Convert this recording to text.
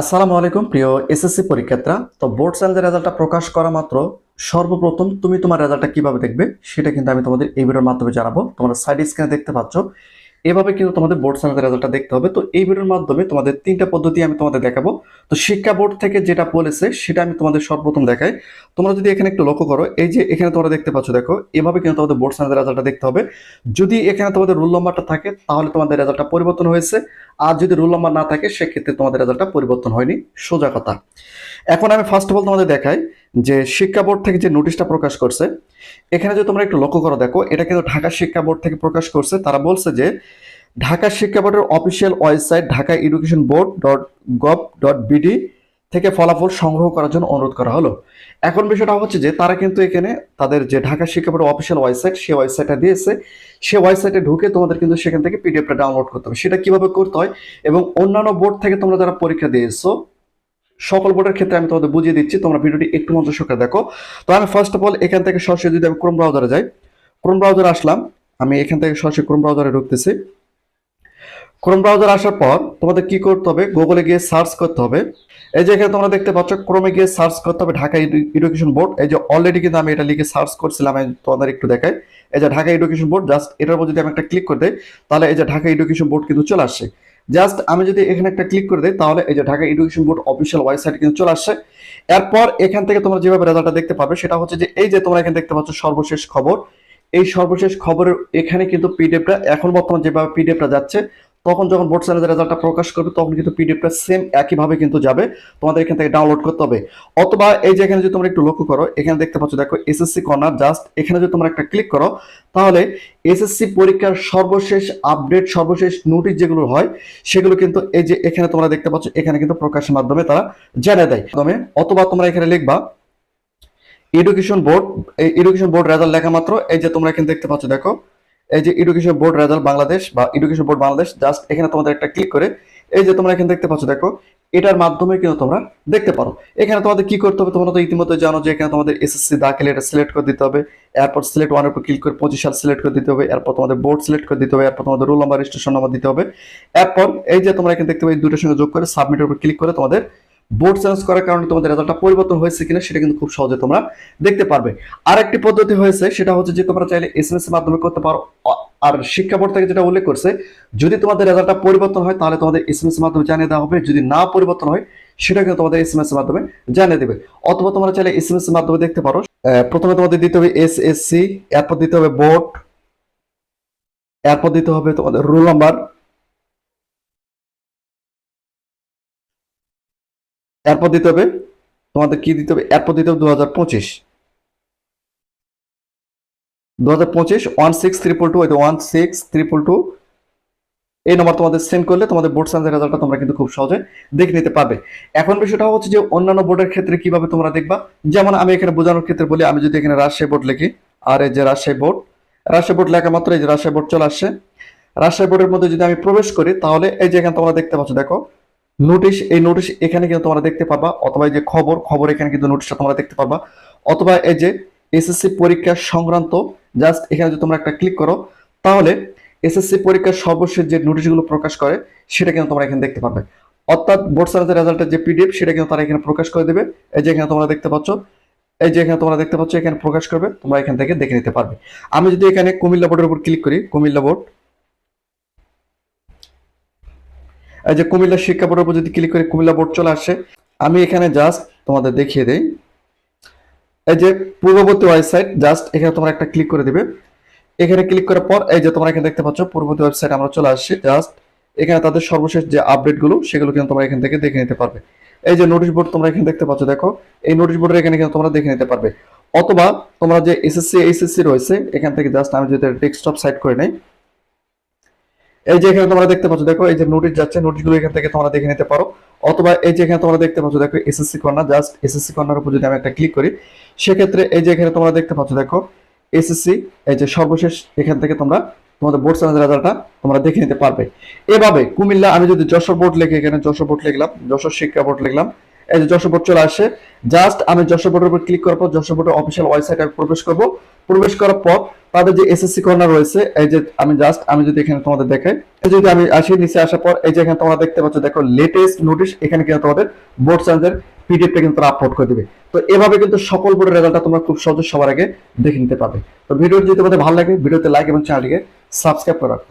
আসসালামু আলাইকুম, প্রিয় এসএসসি পরীক্ষার্থীরা। তো বোর্ড সায়েন্সের রেজাল্টটা প্রকাশ করা মাত্র। সর্বপ্রথম তুমি তোমার রেজাল্টটা কীভাবে দেখবে, সেটা কিন্তু আমি তোমাদের এই ভিডিওর মাধ্যমে জানাব। তোমরা সাইড স্ক্রিনে দেখতে পাচ্ছ এভাবে কিন্তু তোমাদের বোর্ড সায়েন্সের রেজাল্টটা দেখতে হবে। তো এই ভিডিওর মাধ্যমে তোমাদের তিনটা পদ্ধতি আমি তোমাদের দেখাবো। তো শিক্ষা বোর্ড থেকে যেটা বলেছে, সেটা আমি তোমাদের সর্বপ্রথম দেখাই। তোমরা যদি এখানে একটু লক্ষ্য করো, এই যে এখানে তোমরা দেখতে পাচ্ছ, দেখো, এভাবে কিন্তু তোমাদের বোর্ড সায়েন্সের রেজাল্টটা দেখতে হবে। যদি এখানে তোমাদের রুল নাম্বারটা থাকে, তাহলে তোমাদের রেজাল্টটা পরিবর্তন হয়েছে। আর যদি রোল নাম্বার না থাকে, সেক্ষেত্রে তোমাদের রেজাল্টটা পরিবর্তন হয়নি। সোজা কথা। এখন আমি ফার্স্ট অফ অল তোমাদের দেখাই যে শিক্ষা বোর্ড থেকে যে নোটিশটা প্রকাশ করছে, এখানে যদি তোমরা একটু লক্ষ্য করো দেখো, এটা কিন্তু ঢাকা শিক্ষা বোর্ড থেকে প্রকাশ করছে। তারা বলছে যে ঢাকা শিক্ষা বোর্ডের official website Dhaka education board dot gov dot BD থেকে ফলাফল সংগ্রহ করার জন্য অনুরোধ করা হলো। এখন বিষয়টা হচ্ছে যে তারা কিন্তু এখানে তাদের যে ঢাকা শিক্ষা বোর্ডের অফিসিয়াল ওয়েবসাইট সেই ওয়েবসাইটটা দিয়েছে। সে ওয়েবসাইটে ঢুকে তোমাদের কিন্তু সেখান থেকে পিডিএফটা ডাউনলোড করতে হবে। সেটা কীভাবে করতে হয়? এবং অন্যান্য বোর্ড থেকে তোমরা যারা পরীক্ষা দিয়েছ সকল বোর্ডের ক্ষেত্রে আমি তোমাদের বুঝিয়ে দিচ্ছি, তোমরা ভিডিওটি একটু মঞ্চ সহকারে দেখো। তো আমি ফার্স্ট অফ অল এখান থেকে সরাসরি যদি আমি ক্রোম ব্রাউজারে যাই ক্রোম ব্রাউজারে আসলাম, আমি এখান থেকে সরাসরি ক্রোম ব্রাউজারে ঢুকতেছি। ক্রোম ব্রাউজার আসার পর তোমাদের কি করতে হবে? গুগলে গিয়ে সার্চ করতে হবে। এই যে এখানে তোমরা দেখতে পাচ্ছ ক্রমে গিয়ে সার্চ করতে হবে ঢাকা এডুকেশন বোর্ড এই যে অলরেডি কিন্তু আমি এটা লিখে সার্চ করছিলাম, আমি তোমাদের একটু দেখাই। এই যে ঢাকা এডুকেশন বোর্ড জাস্ট এটার উপর যদি আমি একটা ক্লিক করে দেয় তাহলে এই যে ঢাকা এডুকেশন বোর্ড কিন্তু চলে আসছে। জাস্ট আমি যদি এখানে একটা ক্লিক করে দিই, তাহলে এই যে Dhaka education board official website কিন্তু চলে আসছে। এরপর এখান থেকে তোমরা যেভাবে রেজাল্টটা দেখতে পাবে, সেটা হচ্ছে যে এই যে তোমরা এখানে দেখতে পাচ্ছ সর্বশেষ খবর, এই সর্বশেষ খবরের এখানে কিন্তু পিডিএফটা এখন বর্তমান যেভাবে পিডিএফটা যাচ্ছে তখন যখন বোর্ড সাইন্সের রেজাল্টটা প্রকাশ করবে, তখন কিন্তু পিডিএফটা সেম একইভাবে কিন্তু যাবে। তোমাদের এখান থেকে ডাউনলোড করতে হবে। অথবা এই যে এখানে যদি তোমরা একটু লক্ষ্য করো, এখানে দেখতে পাচ্ছ, দেখো এসএসসি কর্নার জাস্ট এখানে যদি তোমরা একটা ক্লিক করো, তাহলে এসএসসি পরীক্ষার সর্বশেষ আপডেট সর্বশেষ নোটিশ যেগুলো হয়, সেগুলো কিন্তু এই যে এখানে তোমরা দেখতে পাচ্ছ, এখানে কিন্তু প্রকাশের মাধ্যমে তারা জানিয়ে দেয়। মাধ্যমে অথবা তোমরা এখানে লিখবা এডুকেশন বোর্ড এই এডুকেশন বোর্ড রেজাল্ট লেখা মাত্র, এই যে তোমরা এখানে দেখতে পাচ্ছ, দেখো এই যে এডুকেশন বোর্ড রেজাল্ট বাংলাদেশ বা এডুকেশন বোর্ড বাংলাদেশ জাস্ট এখানে তোমাদের একটা ক্লিক করে, এই যে তোমরা এখানে দেখতে পাচ্ছ, দেখো, এটার মাধ্যমে কিন্তু তোমরা দেখতে পারো। এখানে তোমাদের কি করতে হবে, তোমরা তো ইতিমধ্যে জানো যে এখানে তোমাদের এসএসসি দাখিল, এটা সিলেক্ট করে দিতে হবে। এরপর সিলেক্ট ওয়ানের উপর ক্লিক করে পঁচিশ সাল সিলেক্ট করে দিতে হবে। এরপর তোমাদের বোর্ড সিলেক্ট করে দিতে হবে। এরপর তোমাদের রোল নাম্বার রেজিস্ট্রেশন নাম্বার দিতে হবে। এরপর এই যে তোমরা এখানে দেখতে পাবে দুটোর সঙ্গে যোগ করে সাবমিটের উপর ক্লিক করে তোমাদের বোর্ড চেঞ্জ করার কারণে তোমাদের রেজাল্টটা পরিবর্তন হয়েছে কিনা সেটা কিন্তু খুব সহজে তোমরা দেখতে পারবে। আর একটি পদ্ধতি হয়েছে, সেটা হচ্ছে যে তোমরা চাইলে এসএমএস এর মাধ্যমে করতে পারো। আর শিক্ষা বোর্ড থেকে যেটা উল্লেখ করছে, যদি তোমাদের রেজাল্টটা পরিবর্তন হয়, তাহলে তোমাদের এসএমএস এর মাধ্যমে জানিয়ে দেওয়া হবে। যদি না পরিবর্তন হয়, সেটা কিন্তু তোমাদের এসএমএস এর মাধ্যমে জানিয়ে দেবে। অথবা তোমরা চাইলে এসএমএস এর মাধ্যমে দেখতে পারো প্রথমে তোমাদের দিতে হবে এস এস সি এরপর দিতে হবে বোর্ড এরপর দিতে হবে তোমাদের রোল নাম্বার এরপর দিতে হবে, তোমাদের কি দিতে হবে? এরপর দিতে হবে দু হাজার পঁচিশ দু পঁচিশ one six two one six two এই নম্বর তোমাদের সেন্ড করলে তোমাদের বোর্ড সায়েন্সের রেজাল্টটা তোমরা কিন্তু খুব সহজে দেখে নিতে পারবে। এখন বিষয়টা হচ্ছে যে অন্যান্য বোর্ডের ক্ষেত্রে কীভাবে তোমরা দেখবা? যেমন আমি এখানে বোঝানোর ক্ষেত্রে বলি, আমি যদি এখানে রাজশাহী বোর্ড লিখি, আর এই যে রাজশাহী বোর্ড রাজশাহী বোর্ড লেখা মাত্র এই যে রাজশাহী বোর্ড চলে আসছে। রাজশাহী বোর্ডের মধ্যে যদি আমি প্রবেশ করি, তাহলে এই যে এখানে তোমরা দেখতে পাচ্ছ, দেখো নোটিশ এই নোটিশ এখানে কিন্তু তোমরা দেখতে পারবা, অথবা এই যে খবর খবর এখানে কিন্তু নোটিশটা তোমরা দেখতে পারবা, অথবা এই যে এসএসসি পরীক্ষা সংক্রান্ত জাস্ট এখানে যদি তোমরা একটা ক্লিক করো, তাহলে এসএসসি পরীক্ষার সর্বশেষ যে নোটিশগুলো প্রকাশ করে, সেটা কিন্তু তোমরা এখানে দেখতে পাবে। অর্থাৎ বোর্ড সার্ভিসের রেজাল্টের যে পিডিএফ সেটা কিন্তু তারা এখানে প্রকাশ করে দেবে। এই যে এখানে তোমরা দেখতে পাচ্ছ, এই যে এখানে তোমরা দেখতে পাচ্ছ, এখানে প্রকাশ করবে, তোমরা এখান থেকে দেখে নিতে পারবে। আমি যদি এখানে কুমিল্লা বোর্ডের উপর ক্লিক করি, কুমিল্লা বোর্ড এই যে কুমিল্লা শিক্ষা বোর্ডের উপর যদি ক্লিক করি কুমিল্লা বোর্ড চলে আসে, আমি এখানে জাস্ট তোমাদের দেখিয়ে দেই। এই যে পূর্ববর্তী ওয়েবসাইট জাস্ট এখানে তোমরা একটা ক্লিক করে দিবে। এখানে ক্লিক করার পর এই যে তোমরা এখানে দেখতে পাচ্ছ, পূর্ববর্তী ওয়েবসাইট আমরা চলে আসছি। জাস্ট এখানে তাদের সর্বশেষ যে আপডেটগুলো সেগুলো কিন্তু তোমরা এখান থেকে দেখে নিতে পারবে। এই যে নোটিশ বোর্ড তোমরা এখানে দেখতে পাচ্ছ, দেখো, এই নোটিশ বোর্ডের এখানে কিন্তু তোমরা দেখে নিতে পারবে। অথবা তোমরা যে এসএসসি এইচএসসি রয়েছে, এখান থেকে জাস্ট আমি যদি ডেস্কটপ সাইট করে নেই এই যে এখানে তোমরা দেখতে পাচ্ছ, দেখো এই যে নোটিশ যাচ্ছে নোটিশগুলো এখান থেকে তোমরা দেখে নিতে পারো। অথবা এই যে এখানে তোমরা দেখতে পাচ্ছ, দেখো SSC corner just SSC corner উপর যদি আমি একটা ক্লিক করি, সেক্ষেত্রে এই যে এখানে তোমরা দেখতে পাচ্ছ, দেখো এসএসসি এই যে সর্বশেষ এখান থেকে তোমরা তোমাদের বোর্ড সায়েন্স রেজাল্টটা তোমরা দেখে নিতে পারবে। এভাবে কুমিল্লা, আমি যদি যশোর বোর্ড লিখে, এখানে যশোর বোর্ড লিখলাম, যশোর শিক্ষা বোর্ড লিখলাম, এই যে যশোর বোর্ড চলে আসে জাস্ট আমি যশোর বোর্ডের উপর ক্লিক করার পর, যশোর বোর্ডের অফিসিয়াল ওয়েবসাইটে প্রবেশ করব। প্রবেশ করার পর তাদের যে এসএসসি কর্নার রয়েছে, এই যে আমি জাস্ট আমি যদি এখানে তোমাদের দেখাই যদি আমি আসি নিচে আসার পর, এই যে এখানে তোমরা দেখতে পাচ্ছ, দেখো লেটেস্ট নোটিশ এখানে কিন্তু তোমাদের বোর্ড সায়েন্সের পিডিএফটা কিন্তু তারা আপলোড করে দিবে। তো এভাবে কিন্তু সকল বোর্ডের রেজাল্টটা তোমরা খুব সহজে সবার আগে দেখে নিতে পারবে। তো ভিডিওটি যদি তোমাদের ভালো লাগে, ভিডিওতে লাইক এবং চ্যানেলটিকে সাবস্ক্রাইব করে রাখো।